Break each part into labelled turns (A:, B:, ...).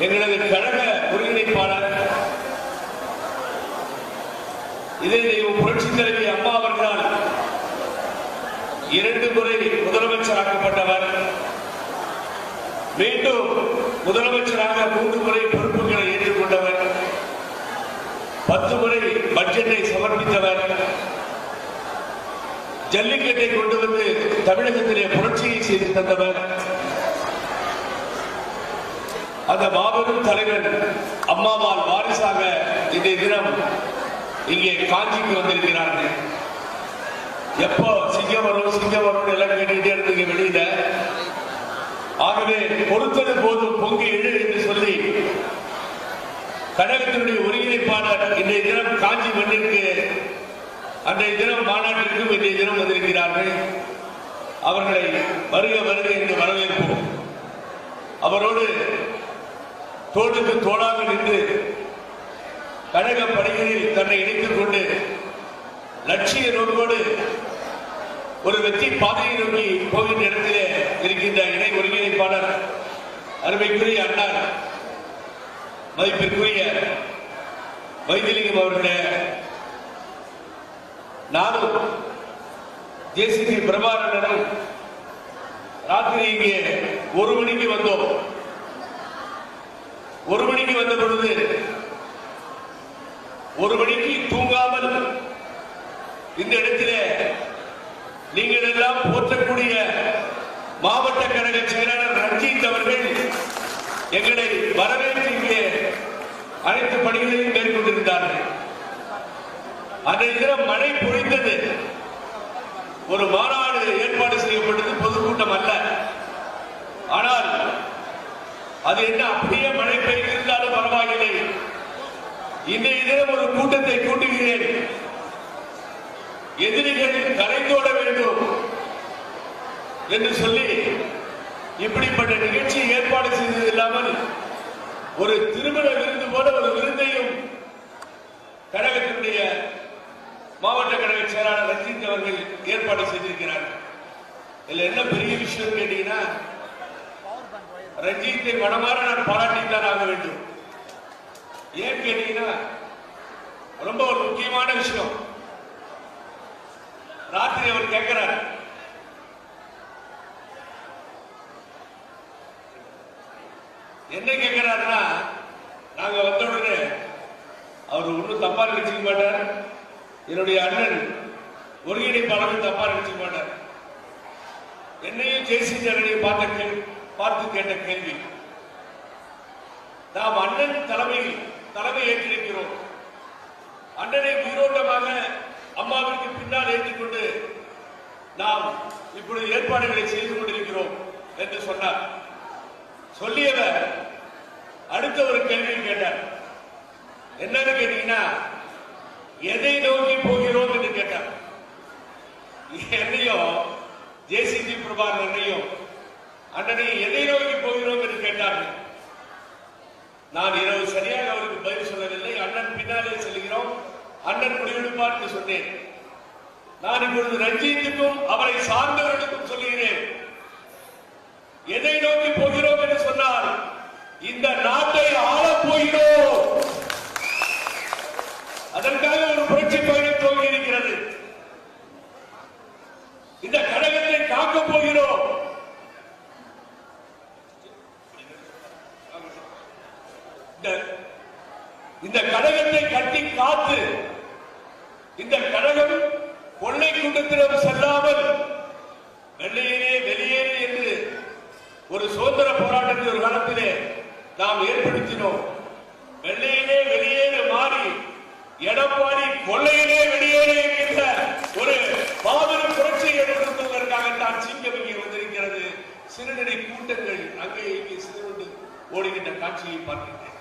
A: எங்களது கழக ஒருங்கிணைப்பாளர். இதே தெய்வம் புரட்சி தலைவி அம்மா அவர்களால் இரண்டு முறை முதலமைச்சராக்கப்பட்டவர். மீண்டும் முதலமைச்சராக மூன்று முறை பொறுப்புகளை ஏற்றுக்கொண்டவர். பத்து முறை பட்ஜெட்டை சமர்ப்பித்தவர். ஜல்லிக்கட்டை கொண்டு வந்து தமிழகத்திலே புரட்சியை செய்து தந்தவர். அந்த மாபெரும் தலைவர் அம்மாவால் வாரிசாக இன்றைய தினம் இங்கே காஞ்சிக்கு வந்திருக்கிறார்கள். எப்போ சிங்கம் வரும் சிங்கம் வரும் எல்லாம் கேட்டுக்கிட்டே இருந்தீங்க வெளியில. ஆகவே பொறுத்தது போதும் பொங்கி எழு என்று சொல்லி கழகத்தினுடைய ஒருங்கிணைப்பாளர் இன்றைய தினம் காஞ்சி மண்ணிற்கு அன்றைய தினம் மாநாட்டிற்கும் இன்றைய தினம் வந்திருக்கிறார்கள். அவர்களை வருக வருக என்று வரவேற்போம். அவரோடு தோளுக்கு தோளாக நின்று கழக பணிகளில் தன்னை இணைத்துக் கொண்டு லட்சிய நோக்கோடு ஒரு வெற்றி பாதையை நோக்கி போகின்ற இடத்திலே இருக்கின்ற இணை ஒருங்கிணைப்பாளர் அருமைக்குரிய அண்ணா மதிப்பிற்குரிய வைத்திலிங்கம் அவர்களுடைய நானும் ஜேசிபி பிரபாகரனும் ராத்திரி இங்கே ஒரு மணிக்கு வந்தோம். ஒரு மணிக்கு வந்த பொழுது ஒரு மணிக்கு தூங்காமல் இந்த இடத்திலே நீங்கள் எல்லாம் போற்றக்கூடிய மாவட்ட கழக செயலாளர் ரஞ்சித் அவர்கள் எங்களை வரவேற்று இங்கே அனைத்து பணிகளையும் மேற்கொண்டிருந்தார்கள். அன்றைய தினம் மழை பொழிந்தது. ஒரு மாநாடு ஏற்பாடு செய்யப்பட்டது பொதுக்கூட்டம் அல்ல. ஆனால் அது என்ன அப்படியே மழை பெய்திருந்தாலும் இன்றைய தினம் ஒரு கூட்டத்தை கூட்டுகிறேன். எதிரிகள் கரைந்தோட வேண்டும் என்று சொல்லி இப்படிப்பட்ட நிகழ்ச்சி ஏற்பாடு செய்தது இல்லாமல் ஒரு திருமண விருந்து போல ஒரு விருந்தையும் கழகத்தினுடைய மாவட்ட கழக செயலாளர் ரஞ்சித் அவர்கள் ஏற்பாடு செய்திருக்கிறார்கள். இதுல என்ன பெரிய விஷயம் கேட்டீங்கன்னா ரஞ்சித்தை மனமாற நான் பாராட்டித்தான் ஆக வேண்டும். ஏன் கேட்டீங்கன்னா ரொம்ப ஒரு முக்கியமான விஷயம். ராத்திரி அவர் கேட்கிறார் என்ன கேட்கிறாருன்னா நாங்க வந்த உடனே அவர் ஒன்றும் தப்பா நினைச்சுக்க மாட்டார். என்னுடைய அண்ணன் ஒருங்கிணைப்பாளரும் தப்பா நினைச்சுக்க மாட்டார். என்னையும் ஜெய்சிங்கரனையும் பார்த்த கேள்வி பார்த்து கேட்ட கேள்வி. நாம் அண்ணன் தலைமையில் தலைமை ஏற்றிருக்கிறோம். அண்ணனை உயிரோட்டமாக அம்மாவிற்கு பின்னால் ஏற்றிக்கொண்டு நாம் இப்பொழுது ஏற்பாடுகளை செய்து கொண்டிருக்கிறோம் என்று சொன்னார். சொல்லியவர் அடுத்த ஒரு கேள்வி கேட்டார். என்னன்னு கேட்டீங்கன்னா எதை நோக்கி போகிறோம்? என்று கேட்டார். என்னையும் ஜேசிபி பிரபாகர் என்னையும் அண்ணனை எதை நோக்கி போகிறோம்? என்று கேட்டார்கள். நான் இரவு சரியாக அவருக்கு பதில் சொல்லவில்லை. அண்ணன் பின்னாலே செல்கிறோம். அண்ணன் முடிவெடுப்பார் என்று சொன்னேன். நான் இப்பொழுது ரஞ்சித்துக்கும் அவரை சார்ந்தவர்களுக்கும் சொல்லுகிறேன். எதை நோக்கி போகிறோம் என்று சொன்னால் இந்த நாட்டை ஆளப் போகிறோம். அதற்காக ஒரு புரட்சி பயணம் துவங்கி இருக்கிறது இந்த கழகத்தை காக்கப் போகிறோம் இந்த- இந்த கழகத்தை கட்டி காத்து இந்த கழகம் கொள்ளை கூட்டத்திடம் செல்லாமல் வெள்ளையரே வெளியேறு என்று ஒரு சுதந்திர போராட்டத்தை ஒரு காலத்திலே நாம் ஏற்படுத்தினோம் வெள்ளையிலே வெளியேறு மாறி எடப்பாடி கொள்ளையிலே வெளியேறு என்கின்ற ஒரு மாபெரும் புரட்சியை ஏற்படுத்துவதற்காகத்தான் சிங்கம் இங்கே வந்திருக்கிறது சிறுநடை கூட்டங்கள் அங்கே இங்கே சிறுவண்டு ஓடுகின்ற காட்சியை பார்க்கின்றேன்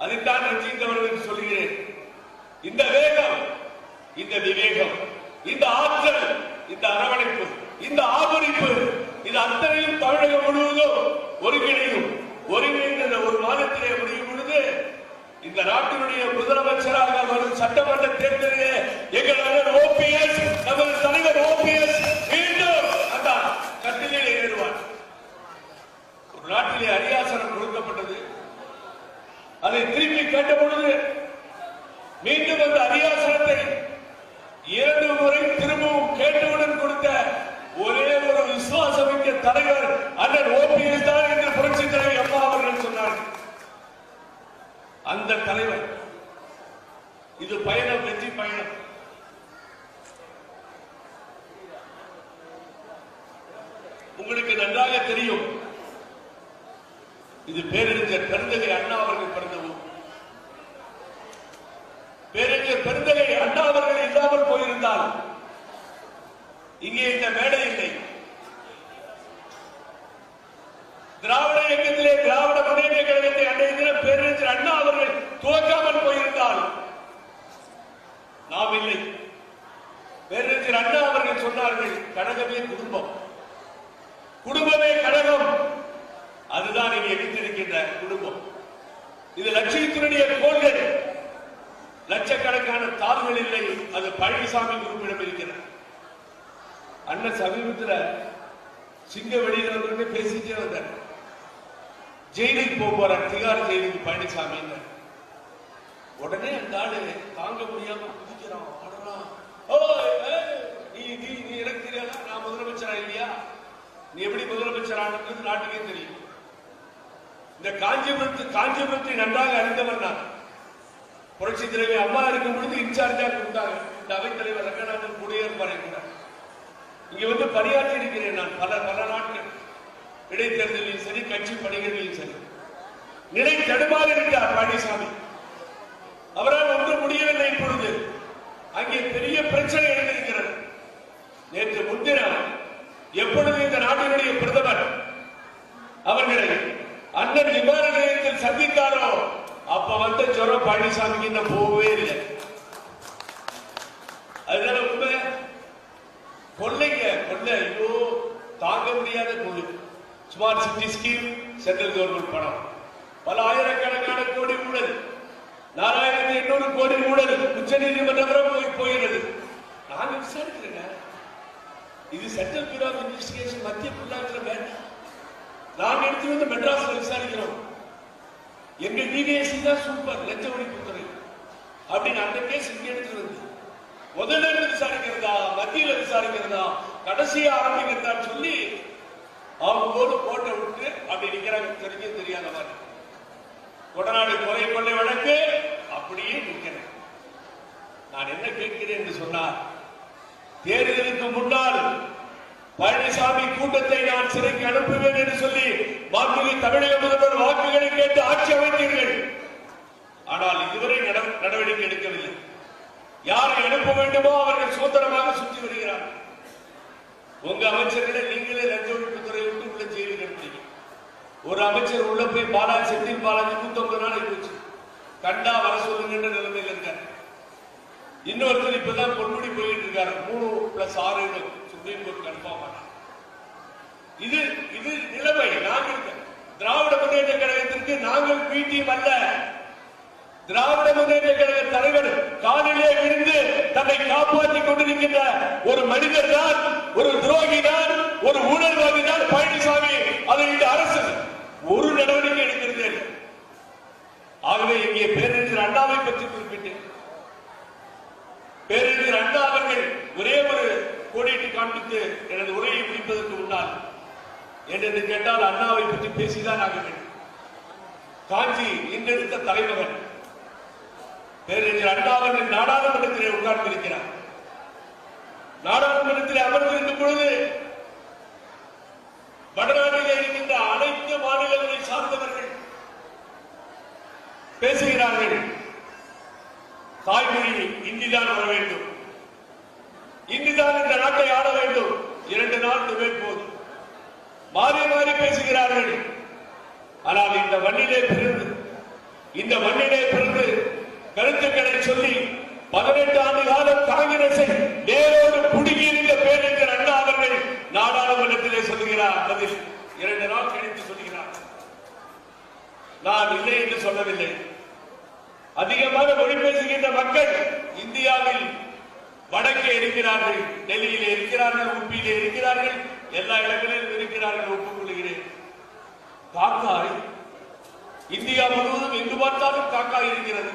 A: அதைத்தான் ரஞ்சித் அவர்களுக்கு சொல்கிறேன் இந்த வேகம் இந்த விவேகம் இந்த ஆற்றல் இந்த அரவணைப்பு இந்த ஆபரிப்பு இது அத்தனையும் தமிழகம் முழுவதும் ஒருங்கிணையும் ஒருங்கிணைந்த ஒரு மாதத்திலே முடியும் பொழுது இந்த நாட்டினுடைய முதலமைச்சராக வரும் சட்டமன்ற தேர்தலிலே எங்கள் அண்ணன் ஓபிஎஸ் நமது தலைவர் ஓபிஎஸ் மீண்டும் அந்த கட்டிலே ஏறுவார் ஒரு நாட்டிலே அரியாசனம் கொடுக்கப்பட்டது கேட்ட பொழுது மீண்டும் அந்த அரியாசனத்தை இரண்டு முறை திரும்பவும் கேட்டவுடன் கொடுத்த ஒரே ஒரு விசுவாசமிக்க தலைவர் அண்ணன் ஓபிஎஸ் தான் என்று புரட்சி தலைவர் அம்மா அவர்கள் சொன்னார்கள் அந்த தலைவர் இது பயணம் வெற்றி பயணம் உங்களுக்கு நன்றாக தெரியும். இது பேரறிஞர் பெருந்தகை அண்ணா அவர்கள் பிறந்த ஊர் பேரறிஞர் பெருந்தகை அண்ணா அவர்கள் இல்லாமல் போயிருந்தால் இங்கே இந்த மேடை இல்லை. திராவிட இயக்கத்திலே திராவிட முன்னேற்ற கழகத்தை அன்றைய தினம் பேரறிஞர் அண்ணா அவர்கள் துவக்காமல் போயிருந்தால் நாம் இல்லை. பேரறிஞர் அண்ணா அவர்கள் சொன்னார்கள் கழகமே குடும்பம். குடும்பமே கழகம் அதுதான் இங்கே எதிர்த்திருக்கின்ற குடும்பம். இது லட்சியத்தினுடைய கோள்கள். லட்சக்கணக்கான தாள்கள் இல்லை. அது பழனிசாமி குறிப்பிடம் இருக்கிறார் அண்ணன் சமீபத்தில் சிங்க வெளியில வந்து பேசிட்டே வந்தார். ஜெயிலுக்கு போக போற திகார் ஜெயிலுக்கு பழனிசாமி உடனே அந்த ஆளு தாங்க முடியாம குதிக்கிறான். நீ நீ நீ எனக்கு தெரியாதா நான் முதலமைச்சரா இல்லையா? நீ எப்படி முதலமைச்சர் ஆனது நாட்டுக்கே தெரியும். இந்த காஞ்சிபுரத்து காஞ்சிபுரத்தை நன்றாக அறிந்தவர் நான். புரட்சி தலைவி அம்மா இருக்கும் பொழுது இன்சார்ஜாக இருந்தாங்க இந்த அவைத்தலைவர் ரங்கநாதன் குடியேற்பாரை கூட இங்க வந்து பணியாற்றி இருக்கிறேன் நான் பல பல நாட்கள். இடைத்தேர்தலில் சரி கட்சி பணிகளிலும் சரி. நிலை தடுமாறி இருக்கிறார் பழனிசாமி உச்ச நீதிமன்றம் வரை போய் போகிறது நாங்க விசாரிக்கிறேங்க. இது சென்ட்ரல் பியூரோ ஆஃப் இன்வெஸ்டிகேஷன் மத்திய புல்லாக்கிற வேண்டாம் நாங்க எடுத்து வந்து மெட்ராஸ்ல விசாரிக்கிறோம். எங்க டிவிஎஸ்சி தான் சூப்பர் லஞ்ச ஒழிப்புத்துறை அப்படின்னு அந்த கேஸ் இங்க எடுத்து வந்து முதல்ல விசாரிக்கிறதா மத்தியில விசாரிக்கிறதா கடைசியா ஆரம்பிக்கிறதான்னு சொல்லி அவங்க போட்டு போட்டை விட்டு அப்படி நிக்கிறாங்க. தெரிஞ்சு தெரியாத மாதிரி. கொடநாடு நான் என்ன கேட்கிறேன் என்று சொன்னார் தேர்தலுக்கு முன்னால் பழனிசாமி கூட்டத்தை நான் சிறைக்கு அனுப்புவேன் என்று சொல்லி வாக்குகளை தமிழக முதல்வர் வாக்குகளை கேட்டு ஆட்சி அமைத்தீர்கள். ஆனால் இதுவரை நட- நடவடிக்கை எடுக்கவில்லை. யாரை அனுப்ப வேண்டுமோ அவர்கள் சுதந்திரமாக சுற்றி வருகிறார். உங்க அமைச்சர்களை நீங்களே லஞ்ச ஒழிப்புத்துறை விட்டு உள்ள ஜெயிலுக்கு அனுப்புறீங்க. ஒரு அமைச்சர் உள்ள போய் பாலாஜி செந்தில் பாலாஜி நூத்தொன்பது நாளைக்கு போச்சு கண்டா வர சொல்லுங்கன்ற நிலைமையில் இருக்காரு. இன்னொருத்தர் இப்பதான் பொன்முடி போயிட்டு இருக்காரு. மூணு பிளஸ் ஆறு சுப்ரீம் கோர்ட் கன்ஃபார்ம் பண்ண இது இது நிலைமை. நாங்கள் திராவிட முன்னேற்ற கழகத்திற்கு நாங்கள் பிடிஎம் அல்ல. திராவிட முன்னேற்ற கழக தலைவர் காலிலே விழுந்து தன்னை காப்பாற்றிக் கொண்டிருக்கின்ற ஒரு மனிதர் தான் ஒரு துரோகி தான் ஒரு ஊழல்வாதி தான் பழனிசாமி. அதை இந்த அரசு ஒரு நடவடிக்கை எடுக்கிறது இல்லை. ஆகவே இங்கே பேரறிஞர் அண்ணாவை பற்றி குறிப்பிட்டேன் பேரறிஞர் அண்ணா அவர்கள் ஒரே ஒரு கோடிட்டு காண்பித்து எனது உரையை முடிப்பதற்கு முன்னால் என்று கேட்டால் அண்ணாவை பற்றி பேசிதான் ஆக வேண்டும். காஞ்சி இன்றெடுத்த தலைமகன். பேரறிஞர் அண்ணா அவர்கள் நாடாளுமன்றத்திலே உட்கார்ந்திருக்கிறார். நாடாளுமன்றத்திலே அமர்ந்திருக்கும் பொழுது வடநாட்டிலே இருக்கின்ற அனைத்து மாநிலங்களை சார்ந்தவர்கள் பேசுகிறார்கள். தாய்மொழி இந்திதான் வர வேண்டும். இந்திதான் இந்த நாட்டை ஆட வேண்டும். இரண்டு நாள் டிபேட் போதும். மாறி மாறி பேசுகிறார்கள். ஆனால் இந்த மண்ணிலே பிறந்து இந்த மண்ணிலே பிறந்து கருத்துக்களை சொல்லி பதினெட்டு ஆண்டு காலம் காங்கிரஸை நேரோடு குடுங்கி இருந்த பேரறிஞர் அண்ணா அவர்கள் நாடாளுமன்றத்திலே சொல்லுகிறார் பதில் இரண்டு நாள் கழித்து சொல்லுகிறார். நான் இல்லை என்று சொல்லவில்லை. அதிகமான மொழி பேசுகின்ற மக்கள் இந்தியாவில் வடக்கே இருக்கிறார்கள் டெல்லியிலே இருக்கிறார்கள் உபியிலே இருக்கிறார்கள். எல்லா இடங்களிலும் இருக்கிறார்கள் ஒப்புக்கொள்கிறேன். காக்காய் இந்தியா முழுவதும் எங்கு பார்த்தாலும் காக்காய் இருக்கிறது.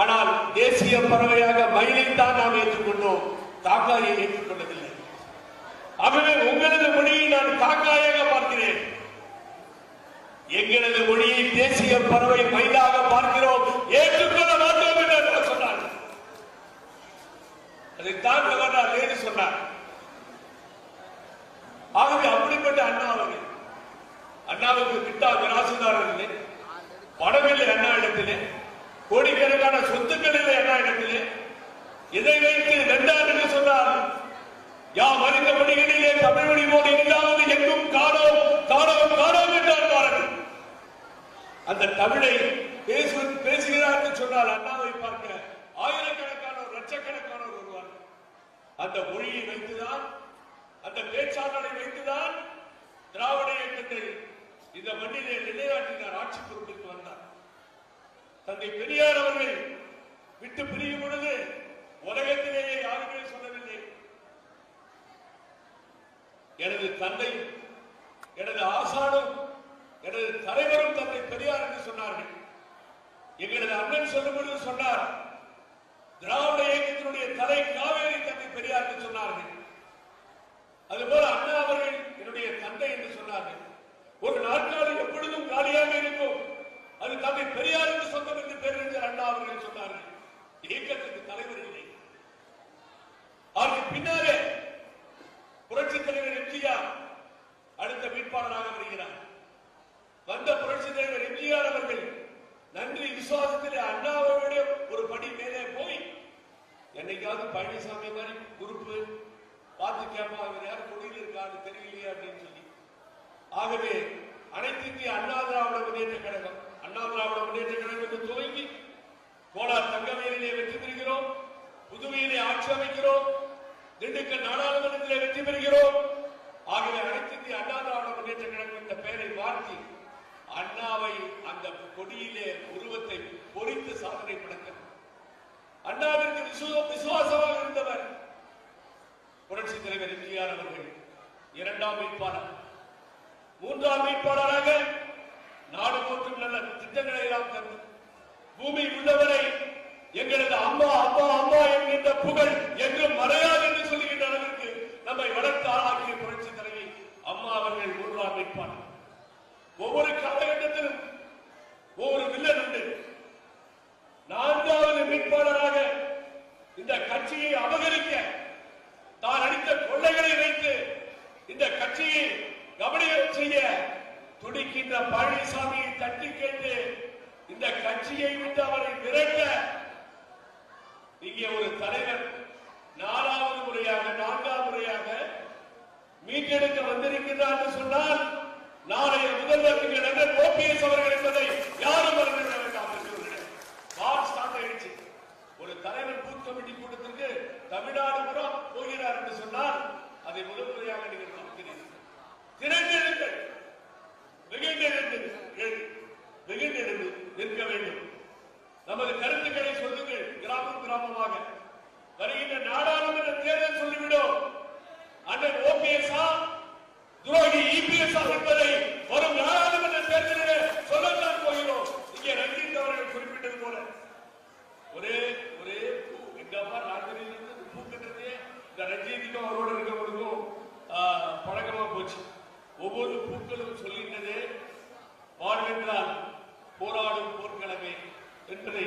A: ஆனால் தேசிய பறவையாக மயிலைத்தான் நாம் ஏற்றுக்கொண்டோம். காக்காயை ஏற்றுக்கொண்டதில்லை ஆகவே உங்களது மொழியை நான் காக்காயாக பார்க்கிறேன். எங்களது மொழியை தேசிய பறவை மயிலாக பார்க்கிறோம் ஏற்றுக்கொள்ள மாட்டோம் என்று அவர் சொன்னார் அதைத்தான் கவர்னர் நேரு சொன்னார் ஆகவே அப்படிப்பட்ட அண்ணா அவர்கள். அண்ணாவுக்கு கிட்டா விராசுதாரர் இல்லை. பணமில்லை அண்ணா இடத்திலே. கோடிக்கணக்கான சொத்துக்கள் இல்லை அண்ணா இடத்திலே. இதை வைத்து வென்றார் என்று சொன்னார் யாம் அறிந்த மொழிகளிலே தமிழ் மொழி போல் எங்காவது எங்கும் காணோம் காணோம் காணோம் என்றார் பாரதி அந்த தமிழை பேசு பேசுகிறார் என்று சொன்னால் அண்ணாவை பார்க்க ஆயிரக்கணக்கானோர் லட்சக்கணக்கானோர் வருவார் அந்த மொழியை வைத்துதான் அந்த பேச்சாளரை வைத்துதான் திராவிட இயக்கத்தை இந்த மண்ணிலே நிலைநாட்டினார் ஆட்சி பொறுப்பிற்கு வந்தார். தந்தை பெரியார் அவர்கள் விட்டு பிரியும் பொழுது உலகத்திலேயே யாருமே சொல்லவில்லை. எனது தந்தை எனது ஆசானும் எனது தலைவரும் தந்தை பெரியார் என்று சொன்னார்கள். எங்களது அண்ணன் சொல்லும் பொழுது சொன்னார் திராவிட இயக்கத்தினுடைய தலை காவேரி தந்தை பெரியார் என்று சொன்னார்கள். அதுபோல அண்ணா அவர்கள் என்னுடைய தந்தை என்று சொன்னார்கள். ஒரு நாற்காலி எப்பொழுதும் காலியாக இருக்கும். அது தந்தை பெரியாருக்கு சொந்தம் என்று பேரறிஞர் அண்ணா அவர்கள் சொன்னார்கள். இயக்கத்துக்கு தலைவர் இல்லை. அதற்கு பின்னாலே புரட்சி தலைவர் எம்ஜிஆர் அடுத்த வேட்பாளராக வருகிறார். வந்த புரட்சி தலைவர் எம்ஜிஆர் அவர்கள் நன்றி விசுவாசத்திலே அண்ணாவோட ஒரு படி மேலே போய் என்னைக்காவது பழனிசாமி மாதிரி குறிப்பு பார்த்து கேட்போம் அவர் யாரும் கொடியில் இருக்காரு தெரியலையே அப்படின்னு சொல்லி. ஆகவே அனைத்து இந்திய அண்ணா திராவிட முன்னேற்ற கழகம் அண்ணா திராவிட முன்னேற்ற கழகம் என்று துவங்கி கோலார் தங்கவேலிலே வெற்றி பெறுகிறோம் புதுவையிலே ஆட்சி அமைக்கிறோம் திண்டுக்கல் நாடாளுமன்றத்திலே வெற்றி பெறுகிறோம். ஆகவே அனைத்து இந்திய அண்ணா திராவிட முன்னேற்ற கழகம் என்ற பெயரை மாற்றி அண்ணாவை அந்த கொடியிலே உருவத்தை பொறித்து சாதனை அவர்கள் இரண்டாம் வேட்பாளர் மூன்றாம் வேட்பாளராக நாடு போற்றும் நல்ல திட்டங்களை எல்லாம் தந்து பூமி உள்ளவரை எங்களது அம்மா அம்மா அம்மா என்கின்ற புகழ் என்று மறையாது என்று சொல்லி அளவிற்கு நம்மை வளர்த்து ஆளாக்கிய புரட்சி தலைவி அம்மா அவர்கள் மூன்றாம் வேட்பாளர் ஒவ்வொரு காலகட்டத்திலும் ஒவ்வொரு வில்லன் உண்டு நான்காவது வேட்பாளராக இந்த கட்சியை அபகரிக்க தான் அடித்த கொள்ளைகளை வைத்து இந்த கட்சியை கவனியம் செய்ய துடிக்கின்ற பழனிசாமியை தட்டி கேட்டு இந்த கட்சியை விட்டு அவரை விரட்ட இங்கே ஒரு தலைவர் நாலாவது முறையாக நான்காவது முறையாக மீட்டெடுக்க வந்திருக்கிறார் என்று சொன்னால் நாளைய முதல்வர் எங்கள் நண்பர் ஓபிஎஸ் அவர்கள் என்பதை யாரும் மறந்துவிட வேண்டாம் பெற்றோர்களே. வார் ஸ்டார்ட் ஆயிடுச்சு ஒரு தலைவர் பூத் கமிட்டி கூட்டத்திற்கு தமிழ்நாடு பூரா போகிறார் என்று சொன்னால் அதை முதல் முறையாக நீங்கள் பார்க்கிறீர்கள் திரண்டெழுங்கள் வெகுண்டெழுந்து எழு. வெகுண்டெழுந்து நிற்க வேண்டும் நமது கருத்துக்களை சொல்லுங்கள் கிராமம் கிராமமாக வருகின்ற நாடாளுமன்ற தேர்தல் சொல்லிவிடும் அண்ணன் ஓபிஎஸ் துரோகி இபிஎஸ் என்பதை வரும் நாடாளுமன்ற தேர்தலிலே சொல்லத்தான் போகிறோம் இங்கே ரஞ்சித் அவர்கள் குறிப்பிட்டது போல ஒரே ஒரே பூ எங்க அப்பா ராஜரில் இருந்து பூ கட்டுறதே இந்த ரஞ்சித்துக்கும் அவரோட இருக்கவங்களுக்கும் ஆஹ், பழக்கமா போச்சு ஒவ்வொரு பூக்களும் சொல்கின்றது வாழ்வென்றால் போராடும் போர்க்களமே என்பதை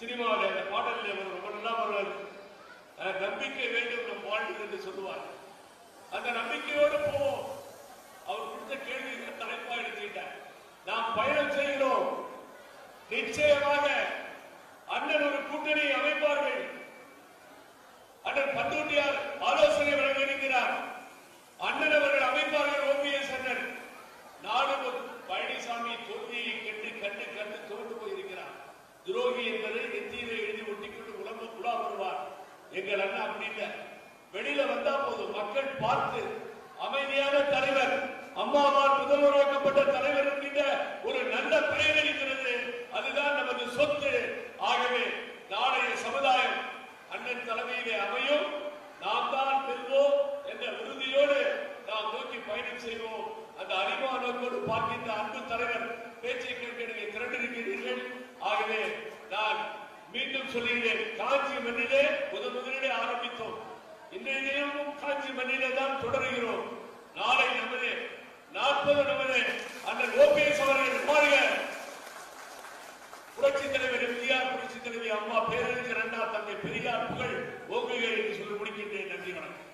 A: சினிமாவில் அந்த பாடலில் அவர் ரொம்ப நல்லா வருவார் அஹ், நம்பிக்கை வேண்டும் நம் வாழ்வில் என்று சொல்லுவார் அந்த நம்பிக்கையோடு போவோம். அவர் கொடுத்த கேள்விக்கு தலைப்பா எடுத்துக்கிட்டார். நாம் பயணம் செய்கிறோம். நிச்சயமாக அண்ணன் ஒரு கூட்டணி அமைப்பார்கள். அண்ணன் பந்தூட்டியார் ஆலோசனை வழங்க இருக்கிறார். அண்ணன் அவர்கள் அமைப்பார்கள் ஓபிஎஸ் அண்ணன். நாடு பழனிசாமி தோல்வியை கண்டு கண்டு கண்டு தோற்று போயிருக்கிறார். துரோகி என்பதை நெத்தியிலே எழுதி ஒட்டிக்கொண்டு எங்க அண்ணா அப்படின்னு வெளியில வந்தா போதும் மக்கள் பார்த்து அமைதியான தலைவர் அம்மாவால் முதல்வராக்கப்பட்ட தலைவர் என்கின்ற ஒரு நல்ல பெயர் இருக்கிறது. அதுதான் நமது சொத்து. ஆகவே நாளைய சமுதாயம் அண்ணன் தலைமையிலே அமையும். நாம் தான் பெறுவோம் என்ற உறுதியோடு நாம் நோக்கி பயணம் செய்வோம். அந்த அறிவானோக்கோடு பார்க்கின்ற அன்பு தலைவர் பேச்சை கேட்க நீங்கள் திரண்டிருக்கிறீர்கள். ஆகவே நான் மீண்டும் சொல்லுகிறேன். காஞ்சி மண்ணிலே முதன் முதலிலே ஆரம்பித்தோம். இன்றைய தினமும் காஞ்சி மண்ணிலே தான் தொடர்கிறோம். நாளை நமது நாற்பது நமது அந்த ஓபிஎஸ் அவர்கள் மாறுக புரட்சி தலைவர் எம்ஜிஆர் புரட்சி தலைவி அம்மா பேரறிஞர் அண்ணா தந்தை பெரியார் புகழ் ஓங்குக என்று சொல்லி முடிக்கின்றேன். நன்றி வணக்கம்.